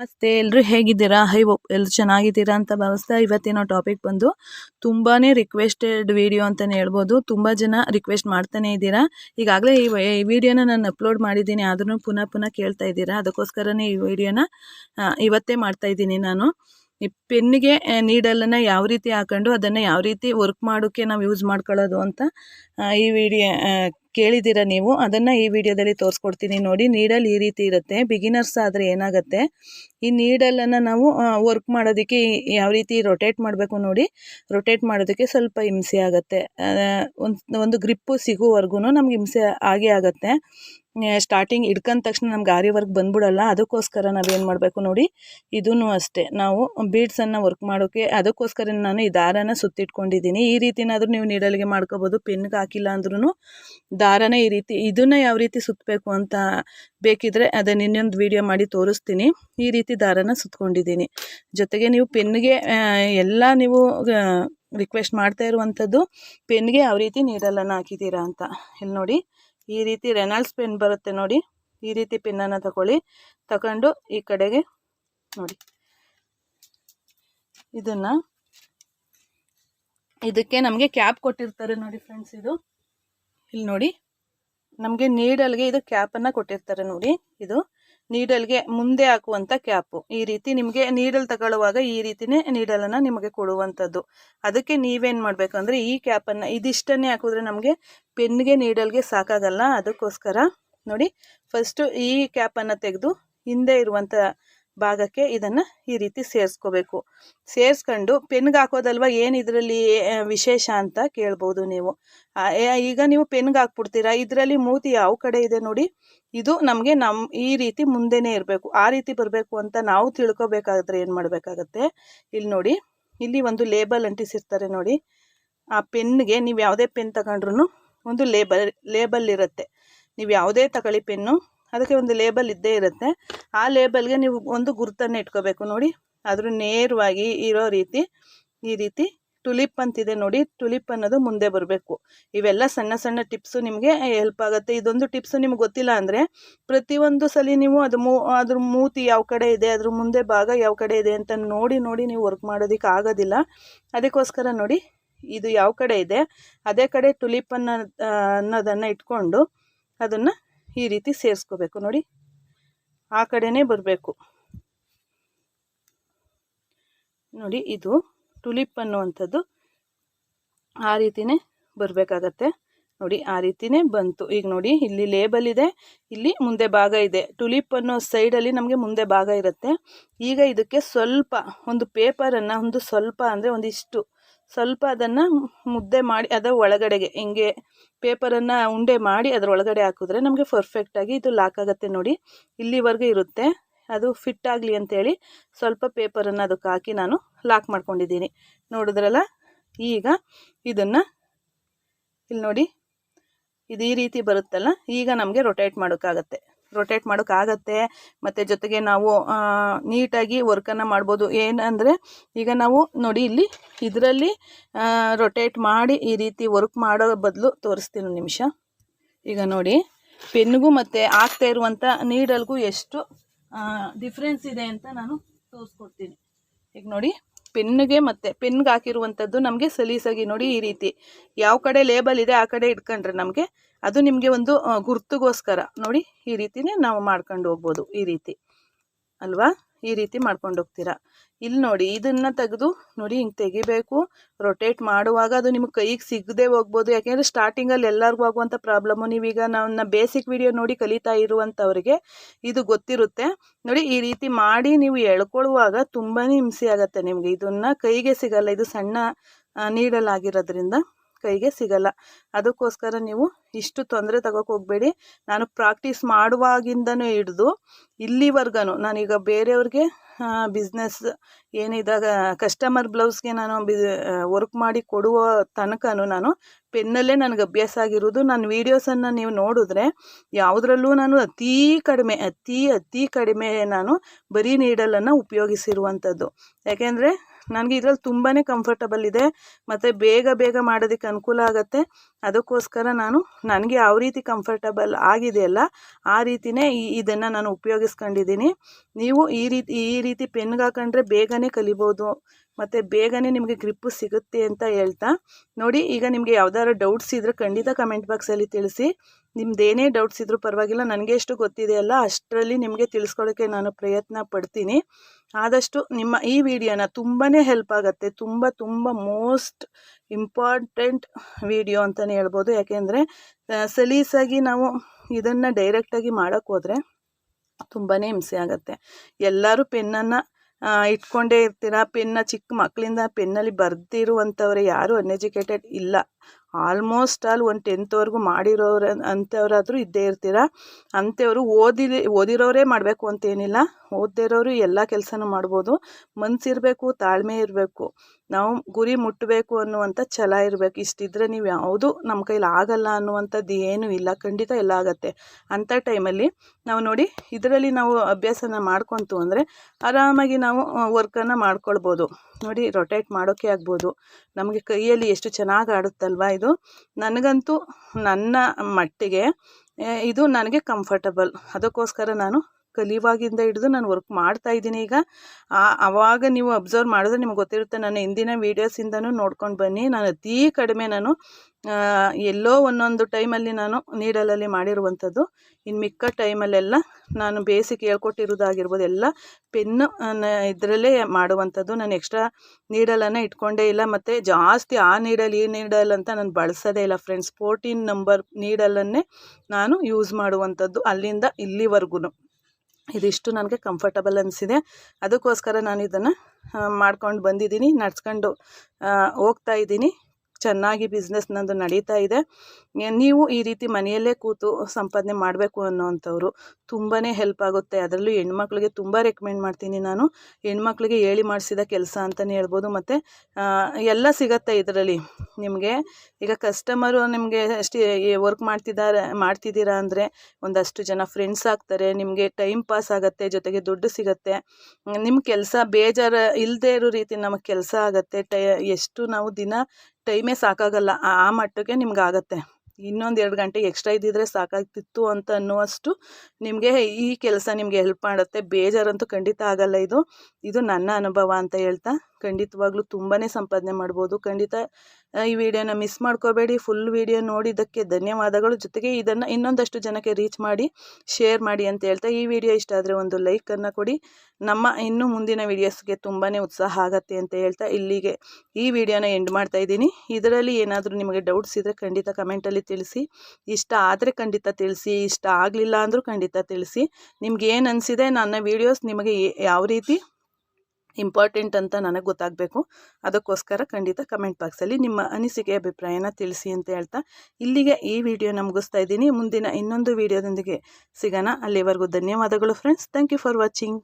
ನಮಸ್ತೆ ಎಲ್ಲರೂ ಹೇಗಿದ್ದೀರಾ? ಹೈ ಎಲ್ಲರೂ ಚೆನ್ನಾಗಿದ್ದೀರಾ ಅಂತ ಭಾವಿಸ್ತಾ ಇವತ್ತಿನ ಟಾಪಿಕ್ ಬಂದು ತುಂಬಾ ರಿಕ್ವೆಸ್ಟೆಡ್ ವಿಡಿಯೋ ಅಂತಲೇ ಹೇಳ್ಬೋದು. ತುಂಬ ಜನ ರಿಕ್ವೆಸ್ಟ್ ಮಾಡ್ತಾನೆ ಇದ್ದೀರಾ. ಈಗಾಗಲೇ ಈ ವಿಡಿಯೋನ ನಾನು ಅಪ್ಲೋಡ್ ಮಾಡಿದ್ದೀನಿ. ಆದ್ರೂ ಪುನಃ ಪುನಃ ಕೇಳ್ತಾ ಇದ್ದೀರಾ. ಅದಕ್ಕೋಸ್ಕರನೇ ಈ ವಿಡಿಯೋನ ಇವತ್ತೇ ಮಾಡ್ತಾ ಇದ್ದೀನಿ ನಾನು. ಈ ಪೆನ್ನಿಗೆ ನೀಡಲನ್ನು ಯಾವ ರೀತಿ ಹಾಕೊಂಡು ಅದನ್ನು ಯಾವ ರೀತಿ ವರ್ಕ್ ಮಾಡೋಕ್ಕೆ ನಾವು ಯೂಸ್ ಮಾಡ್ಕೊಳ್ಳೋದು ಅಂತ ಈ ವಿಡಿಯೋ ಕೇಳಿದ್ದೀರಾ ನೀವು? ಅದನ್ನು ಈ ವಿಡಿಯೋದಲ್ಲಿ ತೋರಿಸ್ಕೊಡ್ತೀನಿ ನೋಡಿ. ನೀಡಲ್ ಈ ರೀತಿ ಇರುತ್ತೆ. ಬಿಗಿನರ್ಸ್ ಆದರೆ ಏನಾಗುತ್ತೆ? ಈ ನೀಡಲನ್ನು ನಾವು ವರ್ಕ್ ಮಾಡೋದಕ್ಕೆ ಯಾವ ರೀತಿ ರೊಟೇಟ್ ಮಾಡಬೇಕು ನೋಡಿ. ರೊಟೇಟ್ ಮಾಡೋದಕ್ಕೆ ಸ್ವಲ್ಪ ಹಿಂಸೆ ಆಗುತ್ತೆ. ಒಂದು ಒಂದು ಗ್ರಿಪ್ಪು ಸಿಗುವವರೆಗೂ ನಮ್ಗೆ ಹಿಂಸೆ ಆಗೇ ಆಗುತ್ತೆ. ಸ್ಟಾರ್ಟಿಂಗ್ ಹಿಡ್ಕೊಂಡ ತಕ್ಷಣ ನಮ್ಗೆ ಆರಿ ವರ್ಕ್ ಬಂದ್ಬಿಡಲ್ಲ. ಅದಕ್ಕೋಸ್ಕರ ನಾವೇನು ಮಾಡಬೇಕು ನೋಡಿ? ಇದೂ ಅಷ್ಟೇ. ನಾವು ಬೀಡ್ಸನ್ನು ವರ್ಕ್ ಮಾಡೋಕ್ಕೆ ಅದಕ್ಕೋಸ್ಕರ ನಾನು ಈ ದಾರನ ಸುತ್ತಿಟ್ಕೊಂಡಿದ್ದೀನಿ. ಈ ರೀತಿನಾದರೂ ನೀವು ನೀಡಲಿಗೆ ಮಾಡ್ಕೋಬೋದು. ಪೆನ್ಗೆ ಹಾಕಿಲ್ಲ ಅಂದ್ರೂ ದಾರನೇ ಈ ರೀತಿ, ಇದನ್ನ ಯಾವ ರೀತಿ ಸುತ್ತಬೇಕು ಅಂತ ಬೇಕಿದ್ರೆ ಅದನ್ನು ಇನ್ನೊಂದು ವಿಡಿಯೋ ಮಾಡಿ ತೋರಿಸ್ತೀನಿ. ಈ ರೀತಿ ದಾರನ ಸುತ್ಕೊಂಡಿದ್ದೀನಿ. ಜೊತೆಗೆ ನೀವು ಪೆನ್ಗೆ ಎಲ್ಲ ನೀವು ರಿಕ್ವೆಸ್ಟ್ ಮಾಡ್ತಾ ಇರುವಂಥದ್ದು ಪೆನ್ಗೆ ಯಾವ ರೀತಿ ನೀರಲ್ಲನ್ನು ಹಾಕಿದ್ದೀರಾ ಅಂತ. ಇಲ್ಲಿ ನೋಡಿ, ಈ ರೀತಿ ರೆನಾಲ್ಡ್ಸ್ ಪೆನ್ ಬರುತ್ತೆ ನೋಡಿ. ಈ ರೀತಿ ಪೆನ್ನನ್ನು ತಗೊಳ್ಳಿ. ತಗೊಂಡು ಈ ಕಡೆಗೆ ನೋಡಿ. ಇದನ್ನು, ಇದಕ್ಕೆ ನಮಗೆ ಕ್ಯಾಬ್ ಕೊಟ್ಟಿರ್ತಾರೆ ನೋಡಿ ಫ್ರೆಂಡ್ಸ್ ಇದು. ಇಲ್ಲಿ ನೋಡಿ. ನಮಗೆ ನೀಡಲ್ಗೆ ಇದು ಕ್ಯಾಪನ್ನು ಕೊಟ್ಟಿರ್ತಾರೆ ನೋಡಿ. ಇದು ನೀಡಲ್ಗೆ ಮುಂದೆ ಹಾಕುವಂಥ ಕ್ಯಾಪು ಈ ರೀತಿ ನಿಮಗೆ ನೀಡಲ್ ತಗೊಳ್ಳುವಾಗ ಈ ರೀತಿನೇ ನೀಡಲನ್ನು ನಿಮಗೆ ಕೊಡುವಂಥದ್ದು ಅದಕ್ಕೆ ನೀವೇನು ಮಾಡಬೇಕು ಅಂದರೆ ಈ ಕ್ಯಾಪನ್ನು ಇದಿಷ್ಟನ್ನೇ ಹಾಕಿದ್ರೆ ನಮಗೆ ಪೆನ್ಗೆ ನೀಡಲ್ಗೆ ಸಾಕಾಗಲ್ಲ. ಅದಕ್ಕೋಸ್ಕರ ನೋಡಿ ಫಸ್ಟು ಈ ಕ್ಯಾಪನ್ನು ತೆಗೆದು ಹಿಂದೆ ಇರುವಂಥ ಭಾಗಕ್ಕೆ ಇದನ್ನು ಈ ರೀತಿ ಸೇರಿಸ್ಕೋಬೇಕು. ಸೇರಿಸ್ಕೊಂಡು ಪೆನ್ಗೆ ಹಾಕೋದಲ್ವ ಏನು ಇದರಲ್ಲಿ ವಿಶೇಷ ಅಂತ ಕೇಳ್ಬೋದು ನೀವು. ಈಗ ನೀವು ಪೆನ್ಗೆ ಹಾಕ್ಬಿಡ್ತೀರಾ? ಇದರಲ್ಲಿ ಮೂತಿ ಯಾವ ಕಡೆ ಇದೆ ನೋಡಿ. ಇದು ನಮಗೆ ನಮ್ಮ ಈ ರೀತಿ ಮುಂದೆನೇ ಇರಬೇಕು. ಆ ರೀತಿ ಬರಬೇಕು ಅಂತ ನಾವು ತಿಳ್ಕೊಬೇಕಾದ್ರೆ ಏನು ಮಾಡಬೇಕಾಗತ್ತೆ? ಇಲ್ಲಿ ನೋಡಿ, ಇಲ್ಲಿ ಒಂದು ಲೇಬಲ್ ಅಂಟಿಸಿರ್ತಾರೆ ನೋಡಿ. ಆ ಪೆನ್ಗೆ ನೀವು ಯಾವುದೇ ಪೆನ್ ತಗೊಂಡ್ರು ಒಂದು ಲೇಬಲ್ ಲೇಬಲ್ ಇರುತ್ತೆ. ನೀವು ಯಾವುದೇ ತಗೊಳ್ಳಿ ಪೆನ್ನು ಅದಕ್ಕೆ ಒಂದು ಲೇಬಲ್ ಇದ್ದೇ ಇರುತ್ತೆ. ಆ ಲೇಬಲ್ಗೆ ನೀವು ಒಂದು ಗುರುತನ್ನು ಇಟ್ಕೋಬೇಕು ನೋಡಿ. ಅದ್ರ ನೇರವಾಗಿ ಇರೋ ರೀತಿ, ಈ ರೀತಿ ಟುಲಿಪ್ ಅಂತಿದೆ ನೋಡಿ. ಟುಲಿಪ್ ಅನ್ನೋದು ಮುಂದೆ ಬರಬೇಕು. ಇವೆಲ್ಲ ಸಣ್ಣ ಸಣ್ಣ ಟಿಪ್ಸು ನಿಮಗೆ ಹೆಲ್ಪ್ ಆಗುತ್ತೆ. ಇದೊಂದು ಟಿಪ್ಸು ನಿಮ್ಗೆ ಗೊತ್ತಿಲ್ಲ ಅಂದರೆ ಪ್ರತಿಯೊಂದು ಸಲ ನೀವು ಅದು ಮೂ ಅದ್ರ ಮೂತಿ ಯಾವ ಕಡೆ ಇದೆ ಅದ್ರ ಮುಂದೆ ಭಾಗ ಯಾವ ಕಡೆ ಇದೆ ಅಂತ ನೋಡಿ ನೋಡಿ ನೀವು ವರ್ಕ್ ಮಾಡೋದಕ್ಕೆ ಆಗೋದಿಲ್ಲ. ಅದಕ್ಕೋಸ್ಕರ ನೋಡಿ, ಇದು ಯಾವ ಕಡೆ ಇದೆ, ಅದೇ ಕಡೆ ಟುಲಿಪ್ ಅನ್ನೋದನ್ನು ಇಟ್ಕೊಂಡು ಅದನ್ನು ಈ ರೀತಿ ಸೇರಿಸ್ಕೋಬೇಕು ನೋಡಿ. ಆ ಕಡೆನೇ ಬರಬೇಕು. ನೋಡಿ ಇದು ಟುಲಿಪ್ ಅನ್ನುವಂಥದ್ದು ಆ ರೀತಿನೇ ಬರಬೇಕಾಗತ್ತೆ. ನೋಡಿ ಆ ರೀತಿನೇ ಬಂತು. ಈಗ ನೋಡಿ ಇಲ್ಲಿ ಲೇಬಲ್ ಇದೆ, ಇಲ್ಲಿ ಮುಂದೆ ಭಾಗ ಇದೆ. ಟುಲಿಪ್ ಅನ್ನೋ ಸೈಡಲ್ಲಿ ನಮಗೆ ಮುಂದೆ ಭಾಗ ಇರುತ್ತೆ. ಈಗ ಇದಕ್ಕೆ ಸ್ವಲ್ಪ ಒಂದು ಪೇಪರನ್ನು ಒಂದು ಸ್ವಲ್ಪ ಅಂದರೆ ಒಂದಿಷ್ಟು ಸ್ವಲ್ಪ ಅದನ್ನು ಮುದ್ದೆ ಮಾಡಿ ಅದರ ಒಳಗಡೆಗೆ, ಹಿಂಗೆ ಪೇಪರನ್ನು ಉಂಡೆ ಮಾಡಿ ಅದರ ಒಳಗಡೆ ಹಾಕಿದ್ರೆ ನಮಗೆ ಪರ್ಫೆಕ್ಟಾಗಿ ಇದು ಲಾಕ್ ಆಗುತ್ತೆ ನೋಡಿ. ಇಲ್ಲಿವರೆಗೂ ಇರುತ್ತೆ. ಅದು ಫಿಟ್ ಆಗಲಿ ಅಂತೇಳಿ ಸ್ವಲ್ಪ ಪೇಪರನ್ನು ಅದಕ್ಕೆ ಹಾಕಿ ನಾನು ಲಾಕ್ ಮಾಡ್ಕೊಂಡಿದ್ದೀನಿ. ನೋಡಿದ್ರಲ್ಲ? ಈಗ ಇದನ್ನು ಇಲ್ಲಿ ನೋಡಿ, ಇದು ಈ ರೀತಿ ಬರುತ್ತಲ್ಲ? ಈಗ ನಮಗೆ ರೊಟೇಟ್ ಮಾಡೋಕ್ಕಾಗತ್ತೆ. ರೊಟೇಟ್ ಮಾಡೋಕ್ಕಾಗತ್ತೆ. ಮತ್ತು ಜೊತೆಗೆ ನಾವು ನೀಟಾಗಿ ವರ್ಕನ್ನು ಮಾಡ್ಬೋದು. ಏನಂದರೆ, ಈಗ ನಾವು ನೋಡಿ ಇಲ್ಲಿ ಇದರಲ್ಲಿ ರೊಟೇಟ್ ಮಾಡಿ ಈ ರೀತಿ ವರ್ಕ್ ಮಾಡೋ ಬದಲು ತೋರಿಸ್ತೀನಿ ನಿಮಿಷ. ಈಗ ನೋಡಿ ಪೆನ್ಗೂ ಮತ್ತು ಆಗ್ತಾ ಇರುವಂಥ ನೀಡಲ್ಗೂ ಎಷ್ಟು ಡಿಫ್ರೆನ್ಸ್ ಇದೆ ಅಂತ ನಾನು ತೋರಿಸ್ಕೊಡ್ತೀನಿ. ಈಗ ನೋಡಿ. ಪೆನ್ನಿಗೆ ಮತ್ತು ಪೆನ್ಗೆ ಹಾಕಿರುವಂಥದ್ದು ನಮಗೆ ಸಲೀಸಾಗಿ ನೋಡಿ ಈ ರೀತಿ. ಯಾವ ಕಡೆ ಲೇಬಲ್ ಇದೆ ಆ ಕಡೆ ಇಟ್ಕೊಂಡ್ರೆ ನಮಗೆ ಅದು ನಿಮಗೆ ಒಂದು ಗುರ್ತುಗೋಸ್ಕರ ನೋಡಿ ಈ ರೀತಿನೇ ನಾವು ಮಾಡ್ಕೊಂಡು ಹೋಗ್ಬೋದು ಈ ರೀತಿ. ಅಲ್ವಾ? ಈ ರೀತಿ ಮಾಡ್ಕೊಂಡು ಹೋಗ್ತೀರಾ? ಇಲ್ಲಿ ನೋಡಿ, ಇದನ್ನು ತೆಗೆದು ನೋಡಿ ಹಿಂಗೆ ತೆಗಿಬೇಕು. ರೊಟೇಟ್ ಮಾಡುವಾಗ ಅದು ನಿಮಗೆ ಕೈಗೆ ಸಿಗದೆ ಹೋಗ್ಬೋದು. ಯಾಕೆಂದರೆ ಸ್ಟಾರ್ಟಿಂಗಲ್ಲಿ ಎಲ್ಲರಿಗೂ ಆಗುವಂಥ ಪ್ರಾಬ್ಲಮ್ಮು ನೀವೀಗ ನನ್ನ ಬೇಸಿಕ್ ವಿಡಿಯೋ ನೋಡಿ ಕಲಿತಾ ಇರುವಂಥವ್ರಿಗೆ ಇದು ಗೊತ್ತಿರುತ್ತೆ. ನೋಡಿ, ಈ ರೀತಿ ಮಾಡಿ ನೀವು ಎಳ್ಕೊಳ್ಳುವಾಗ ತುಂಬಾ ಹಿಂಸೆ ಆಗುತ್ತೆ ನಿಮಗೆ. ಇದನ್ನು ಕೈಗೆ ಸಿಗಲ್ಲ. ಇದು ಸಣ್ಣ ನೀಡಲಾಗಿರೋದ್ರಿಂದ. ಕೈಗೆ ಸಿಗಲ್ಲ. ಅದಕ್ಕೋಸ್ಕರ ನೀವು ಇಷ್ಟು ತೊಂದರೆ ತಗೋಕೆ ಹೋಗಬೇಡಿ. ನಾನು ಪ್ರಾಕ್ಟೀಸ್ ಮಾಡುವಾಗಿಂದನೂ ಹಿಡಿದು ಇಲ್ಲಿವರೆಗೂ ನಾನೀಗ ಬೇರೆಯವ್ರಿಗೆ ಬಿಸ್ನೆಸ್ ಏನಿದಾಗ ಕಸ್ಟಮರ್ ಬ್ಲೌಸ್ಗೆ ನಾನು ಬಿ ವರ್ಕ್ ಮಾಡಿ ಕೊಡುವ ತನಕನೂ ನಾನು ಪೆನ್ನಲ್ಲೇ ನನಗೆ ಅಭ್ಯಾಸ ಆಗಿರೋದು. ನನ್ನ ವೀಡಿಯೋಸನ್ನು ನೀವು ನೋಡಿದ್ರೆ ಯಾವುದ್ರಲ್ಲೂ ನಾನು ಅತೀ ಕಡಿಮೆ, ಅತೀ ಅತೀ ಕಡಿಮೆ ನಾನು ಬರೀ ನೀಡಲನ್ನು ಉಪಯೋಗಿಸಿರುವಂಥದ್ದು. ಯಾಕೆಂದರೆ ನನಗೆ ಇದರಲ್ಲಿ ತುಂಬಾ ಕಂಫರ್ಟಬಲ್ ಇದೆ. ಮತ್ತು ಬೇಗ ಬೇಗ ಮಾಡೋದಕ್ಕೆ ಅನುಕೂಲ ಆಗುತ್ತೆ. ಅದಕ್ಕೋಸ್ಕರ ನಾನು, ನನಗೆ ಯಾವ ರೀತಿ ಕಂಫರ್ಟಬಲ್ ಆಗಿದೆಯಲ್ಲ ಆ ರೀತಿಯೇ ಈ, ಇದನ್ನು ನಾನು ಉಪಯೋಗಿಸ್ಕೊಂಡಿದ್ದೀನಿ. ನೀವು ಈ ರೀತಿ ಈ ರೀತಿ ಪೆನ್ಗೆ ಹಾಕೊಂಡ್ರೆ ಬೇಗನೆ ಕಲಿಬೋದು. ಮತ್ತು ಬೇಗನೆ ನಿಮಗೆ ಗ್ರಿಪ್ಪು ಸಿಗುತ್ತೆ ಅಂತ ಹೇಳ್ತಾ. ನೋಡಿ, ಈಗ ನಿಮಗೆ ಯಾವ್ದಾದ್ರು ಡೌಟ್ಸ್ ಇದ್ದರೆ ಖಂಡಿತ ಕಮೆಂಟ್ ಬಾಕ್ಸಲ್ಲಿ ತಿಳಿಸಿ. ನಿಮ್ದೇನೇ ಡೌಟ್ಸ್ ಇದ್ರೂ ಪರವಾಗಿಲ್ಲ, ನನಗೆ ಎಷ್ಟು ಗೊತ್ತಿದೆಯಲ್ಲ ಅಷ್ಟರಲ್ಲಿ ನಿಮಗೆ ತಿಳಿಸ್ಕೊಡೋಕ್ಕೆ ನಾನು ಪ್ರಯತ್ನ ಪಡ್ತೀನಿ. ಆದಷ್ಟು ನಿಮ್ಮ ಈ ವಿಡಿಯೋನ ತುಂಬಾ ಹೆಲ್ಪ್ ಆಗುತ್ತೆ. ತುಂಬ ತುಂಬ ಮೋಸ್ಟ್ ಇಂಪಾರ್ಟೆಂಟ್ ವಿಡಿಯೋ ಅಂತಲೇ ಹೇಳ್ಬೋದು. ಯಾಕೆಂದರೆ ಸಲೀಸಾಗಿ ನಾವು ಇದನ್ನು ಡೈರೆಕ್ಟಾಗಿ ಮಾಡೋಕ್ಕೋದ್ರೆ ತುಂಬಾ ಹಿಂಸೆ ಆಗುತ್ತೆ. ಎಲ್ಲರೂ ಪೆನ್ನನ್ನು ಇಟ್ಕೊಂಡೇ ಇರ್ತೀರ? ಪೆನ್ನ ಚಿಕ್ಕ ಮಕ್ಕಳಿಂದ ಪೆನ್ನಲ್ಲಿ ಬರೆದಿರುವಂಥವ್ರೆ ಯಾರೂ ಅನ್ಎಜುಕೇಟೆಡ್ ಇಲ್ಲ. ಆಲ್ಮೋಸ್ಟ್ ಆಲ್ ಒಂದು ಟೆಂತ್ವರೆಗೂ ಮಾಡಿರೋರು, ಅಂಥವ್ರಾದರೂ ಇದ್ದೇ ಇರ್ತೀರ? ಅಂಥವ್ರು ಓದಿ ಓದಿರೋರೇ ಮಾಡಬೇಕು ಅಂತೇನಿಲ್ಲ. ಓದದೇ ಇರೋರು ಎಲ್ಲ ಕೆಲಸನೂ ಮಾಡ್ಬೋದು. ಮನಸ್ಸಿರಬೇಕು ತಾಳ್ಮೆ ಇರಬೇಕು. ನಾವು ಗುರಿ ಮುಟ್ಟಬೇಕು ಅನ್ನುವಂಥ ಛಲ ಇರಬೇಕು. ಇಷ್ಟಿದ್ರೆ ನೀವು ಯಾವುದು ನಮ್ಮ ಕೈಲಿ ಆಗಲ್ಲ ಅನ್ನುವಂಥದ್ದು ಏನೂ ಇಲ್ಲ. ಖಂಡಿತ ಎಲ್ಲ ಆಗುತ್ತೆ. ಅಂಥ ಟೈಮಲ್ಲಿ ನಾವು ನೋಡಿ ಇದರಲ್ಲಿ ನಾವು ಅಭ್ಯಾಸನ ಮಾಡ್ಕೊತು ಅಂದರೆ ಆರಾಮಾಗಿ ನಾವು ವರ್ಕನ್ನು ಮಾಡ್ಕೊಳ್ಬೋದು. ನೋಡಿ ರೊಟೇಟ್ ಮಾಡೋಕ್ಕೆ ಆಗ್ಬೋದು. ನಮಗೆ ಕೈಯಲ್ಲಿ ಎಷ್ಟು ಚೆನ್ನಾಗಿ ಆಡುತ್ತಲ್ವ ಇದು? ನನಗಂತೂ ನನ್ನ ಮಟ್ಟಿಗೆ ಇದು ನನಗೆ ಕಂಫರ್ಟಬಲ್ ಅದಕ್ಕೋಸ್ಕರ ನಾನು ಕಲಿಯುವಾಗಿಂದ ಹಿಡಿದು ನಾನು ವರ್ಕ್ ಮಾಡ್ತಾ ಇದ್ದೀನಿ ಈಗ. ಆವಾಗ ನೀವು ಅಬ್ಸರ್ವ್ ಮಾಡಿದ್ರೆ ನಿಮ್ಗೆ ಗೊತ್ತಿರುತ್ತೆ ನಾನು ಹಿಂದಿನ ವೀಡಿಯೋಸಿಂದನೂ ನೋಡ್ಕೊಂಡು ಬನ್ನಿ. ನಾನು ಅತೀ ಕಡಿಮೆ ನಾನು ಎಲ್ಲೋ ಒಂದೊಂದು ಟೈಮಲ್ಲಿ ನಾನು ನೀಡಲಲ್ಲಿ ಮಾಡಿರುವಂಥದ್ದು. ಇನ್ನು ಮಿಕ್ಕ ಟೈಮಲ್ಲೆಲ್ಲ ನಾನು ಬೇಸಿಕ್ ಹೇಳ್ಕೊಟ್ಟಿರೋದಾಗಿರ್ಬೋದು ಎಲ್ಲ ಪೆನ್ನು ಇದರಲ್ಲೇ ಮಾಡುವಂಥದ್ದು. ನಾನು ಎಕ್ಸ್ಟ್ರಾ ನೀಡಲನ್ನು ಇಟ್ಕೊಂಡೇ ಇಲ್ಲ. ಮತ್ತು ಜಾಸ್ತಿ ಆ ನೀಡಲ್, ಈ ನೀಡಲ್ ಅಂತ ನಾನು ಬಳಸೋದೇ ಇಲ್ಲ ಫ್ರೆಂಡ್ಸ್ ಫೋರ್ಟೀನ್ ನಂಬರ್ ನೀಡಲನ್ನೇ ನಾನು ಯೂಸ್ ಮಾಡುವಂಥದ್ದು ಅಲ್ಲಿಂದ ಇಲ್ಲಿವರೆಗೂ ಇದಿಷ್ಟು ನನಗೆ ಕಂಫರ್ಟಬಲ್ ಅನಿಸಿದೆ. ಅದಕ್ಕೋಸ್ಕರ ನಾನು ಇದನ್ನು ಮಾಡ್ಕೊಂಡು ಬಂದಿದ್ದೀನಿ ನಡ್ಸ್ಕೊಂಡು ಹೋಗ್ತಾ ಇದ್ದೀನಿ. ಚೆನ್ನಾಗಿ ಬಿಸ್ನೆಸ್ ನಂದು ನಡೀತಾ ಇದೆ. ನೀವು ಈ ರೀತಿ ಮನೆಯಲ್ಲೇ ಕೂತು ಸಂಪಾದನೆ ಮಾಡಬೇಕು ಅನ್ನೋವಂಥವ್ರು ತುಂಬಾ ಹೆಲ್ಪ್ ಆಗುತ್ತೆ. ಅದರಲ್ಲೂ ಹೆಣ್ಮಕ್ಳಿಗೆ ತುಂಬ ರೆಕಮೆಂಡ್ ಮಾಡ್ತೀನಿ ನಾನು. ಹೆಣ್ಮಕ್ಳಿಗೆ ಹೇಳಿ ಮಾಡಿಸಿದ ಕೆಲಸ ಅಂತಲೇ ಹೇಳ್ಬೋದು. ಮತ್ತು ಎಲ್ಲ ಸಿಗತ್ತೆ ಇದರಲ್ಲಿ. ನಿಮಗೆ ಈಗ ಕಸ್ಟಮರು ನಿಮಗೆ ಅಷ್ಟು ವರ್ಕ್ ಮಾಡ್ತಿದ್ದಾರೆ, ಮಾಡ್ತಿದ್ದೀರಾ ಅಂದರೆ ಒಂದಷ್ಟು ಜನ ಫ್ರೆಂಡ್ಸ್ ಆಗ್ತಾರೆ. ನಿಮಗೆ ಟೈಮ್ ಪಾಸ್ ಆಗುತ್ತೆ, ಜೊತೆಗೆ ದುಡ್ಡು ಸಿಗುತ್ತೆ. ನಿಮ್ಮ ಕೆಲಸ ಬೇಜಾರು ಇಲ್ಲದೇ ಇರೋ ರೀತಿ ನಮಗೆ ಕೆಲಸ ಆಗುತ್ತೆ. ಟೈ, ಎಷ್ಟು ನಾವು ದಿನ ಟೈಮೇ ಸಾಕಾಗಲ್ಲ. ಆ ಮಟ್ಟಕ್ಕೆ ನಿಮ್ಗೆ ಇನ್ನೊಂದು ಎರಡು ಗಂಟೆ ಎಕ್ಸ್ಟ್ರಾ ಇದ್ದಿದ್ರೆ ಸಾಕಾಗ್ತಿತ್ತು ಅಂತ ಅನ್ನುವಷ್ಟು ನಿಮಗೆ ಈ ಕೆಲಸ ನಿಮಗೆ ಹೆಲ್ಪ್ ಮಾಡುತ್ತೆ. ಬೇಜಾರಂತೂ ಖಂಡಿತ ಆಗಲ್ಲ ಇದು. ಇದು ನನ್ನ ಅನುಭವ ಅಂತ ಹೇಳ್ತಾ ಖಂಡಿತವಾಗ್ಲೂ ತುಂಬಾ ಸಂಪಾದನೆ ಮಾಡ್ಬೋದು. ಖಂಡಿತ ಈ ವಿಡಿಯೋನ ಮಿಸ್ ಮಾಡ್ಕೋಬೇಡಿ. ಫುಲ್ ವಿಡಿಯೋ ನೋಡಿದ್ದಕ್ಕೆ ಧನ್ಯವಾದಗಳು. ಜೊತೆಗೆ ಇದನ್ನು ಇನ್ನೊಂದಷ್ಟು ಜನಕ್ಕೆ ರೀಚ್ ಮಾಡಿ ಶೇರ್ ಮಾಡಿ ಅಂತ ಹೇಳ್ತಾ ಈ ವಿಡಿಯೋ ಇಷ್ಟ ಆದರೆ ಒಂದು ಲೈಕನ್ನು ಕೊಡಿ. ನಮ್ಮ ಇನ್ನೂ ಮುಂದಿನ ವಿಡಿಯೋಸ್ಗೆ ತುಂಬಾ ಉತ್ಸಾಹ ಆಗತ್ತೆ ಅಂತ ಹೇಳ್ತಾ ಇಲ್ಲಿಗೆ ಈ ವಿಡಿಯೋನ ಎಂಡ್ ಮಾಡ್ತಾ ಇದ್ದೀನಿ. ಇದರಲ್ಲಿ ಏನಾದರೂ ನಿಮಗೆ ಡೌಟ್ಸ್ ಇದ್ದರೆ ಖಂಡಿತ ಕಮೆಂಟಲ್ಲಿ ತಿಳಿಸಿ. ಇಷ್ಟ ಆದರೆ ಖಂಡಿತ ತಿಳಿಸಿ, ಇಷ್ಟ ಆಗಲಿಲ್ಲ ಅಂದರೂ ಖಂಡಿತ ತಿಳಿಸಿ. ನಿಮ್ಗೆ ಏನು ಅನಿಸಿದೆ ನನ್ನ ವೀಡಿಯೋಸ್ ನಿಮಗೆ ಯಾವ ರೀತಿ ಇಂಪಾರ್ಟೆಂಟ್ ಅಂತ ನನಗೆ ಗೊತ್ತಾಗಬೇಕು. ಅದಕ್ಕೋಸ್ಕರ ಖಂಡಿತ ಕಮೆಂಟ್ ಬಾಕ್ಸಲ್ಲಿ ನಿಮ್ಮ ಅನಿಸಿಕೆ, ಅಭಿಪ್ರಾಯನ ತಿಳಿಸಿ ಅಂತ ಹೇಳ್ತಾ ಇಲ್ಲಿಗೆ ಈ ವಿಡಿಯೋನ ಮುಗಿಸ್ತಾ ಇದ್ದೀನಿ. ಮುಂದಿನ ಇನ್ನೊಂದು ವಿಡಿಯೋದೊಂದಿಗೆ ಸಿಗೋಣ. ಅಲ್ಲಿವರೆಗೂ ಧನ್ಯವಾದಗಳು friends thank you for watching